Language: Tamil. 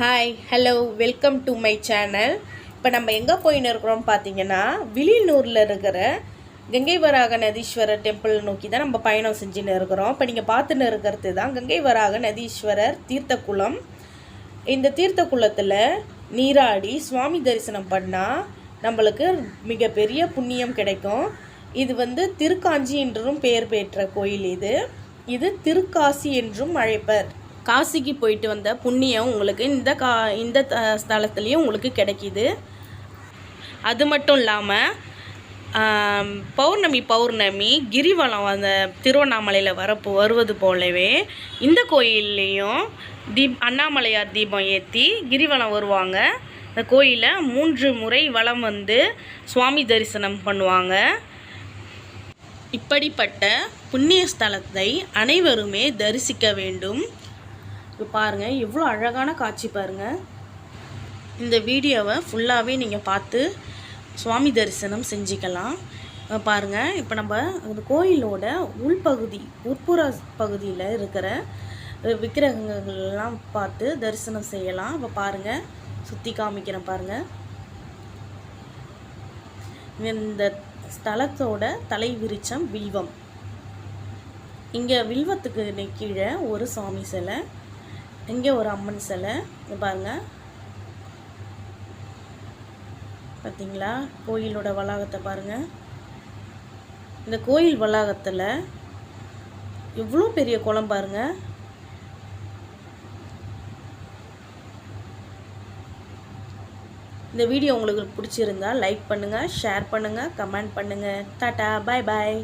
Hi hello welcome to my channel இப்போ நம்ம எங்கே போயின்னு இருக்கிறோம் பார்த்தீங்கன்னா விழிநூரில் இருக்கிற கங்கை வராக நதீஸ்வரர் டெம்பிள் நோக்கி தான் நம்ம பயணம் செஞ்சுன்னு இருக்கிறோம். இப்போ நீங்கள் பார்த்துன்னு இருக்கிறது தான் கங்கை வராக நதீஸ்வரர் தீர்த்தக்குளம் இந்த தீர்த்த குளத்தில் நீராடி சுவாமி தரிசனம் பண்ணால் நம்மளுக்கு மிகப்பெரிய புண்ணியம் கிடைக்கும். இது வந்து திருக்காஞ்சி என்றும் பெயர் பெற்ற கோயில் இது. இது திருக்காசி என்றும் அழைப்பர். காசிக்கு போயிட்டு வந்த புண்ணியம் உங்களுக்கு இந்த கா இந்த ஸ்தலத்துலேயும் உங்களுக்கு கிடைக்கிது. அது மட்டும் இல்லாமல் பௌர்ணமி பௌர்ணமி கிரிவலம் அந்த திருவண்ணாமலையில் வரப்போ வருவது போலவே இந்த கோயில்லையும் தீப் அண்ணாமலையார் தீபம் ஏற்றி கிரிவலம் வருவாங்க. இந்த கோயிலில் மூன்று முறை வளம் வந்து சுவாமி தரிசனம் பண்ணுவாங்க. இப்படிப்பட்ட புண்ணிய ஸ்தலத்தை அனைவருமே தரிசிக்க வேண்டும். பாருங்கள் எவ்வளோ அழகான காட்சி பாருங்கள் இந்த வீடியோவை ஃபுல்லாகவே நீங்கள் பார்த்து சுவாமி தரிசனம் செஞ்சுக்கலாம். பாருங்கள் இப்போ நம்ம அந்த கோயிலோட உள்பகுதி உட்புற பகுதியில் இருக்கிற விக்கிரகங்கள்லாம் பார்த்து தரிசனம் செய்யலாம். இப்போ பாருங்கள் சுற்றி காமிக்கிறேன் பாருங்கள் இந்த ஸ்தலத்தோட தலை விருச்சம் வில்வம். இங்கே வில்வத்துக்கு கீழே ஒரு சுவாமி சிலை. இங்கே ஒரு அம்மன் சிலை. இங்க பாருங்க. பார்த்தீங்களா கோயிலோட வளாகத்தை பாருங்கள் இந்த கோயில் வளாகத்தில் எவ்வளோ பெரிய குளம் பாருங்கள் இந்த வீடியோ உங்களுக்கு பிடிச்சிருந்தா லைக் பண்ணுங்கள் ஷேர் பண்ணுங்கள் கமெண்ட் பண்ணுங்கள் டாட்டா பாய் பாய்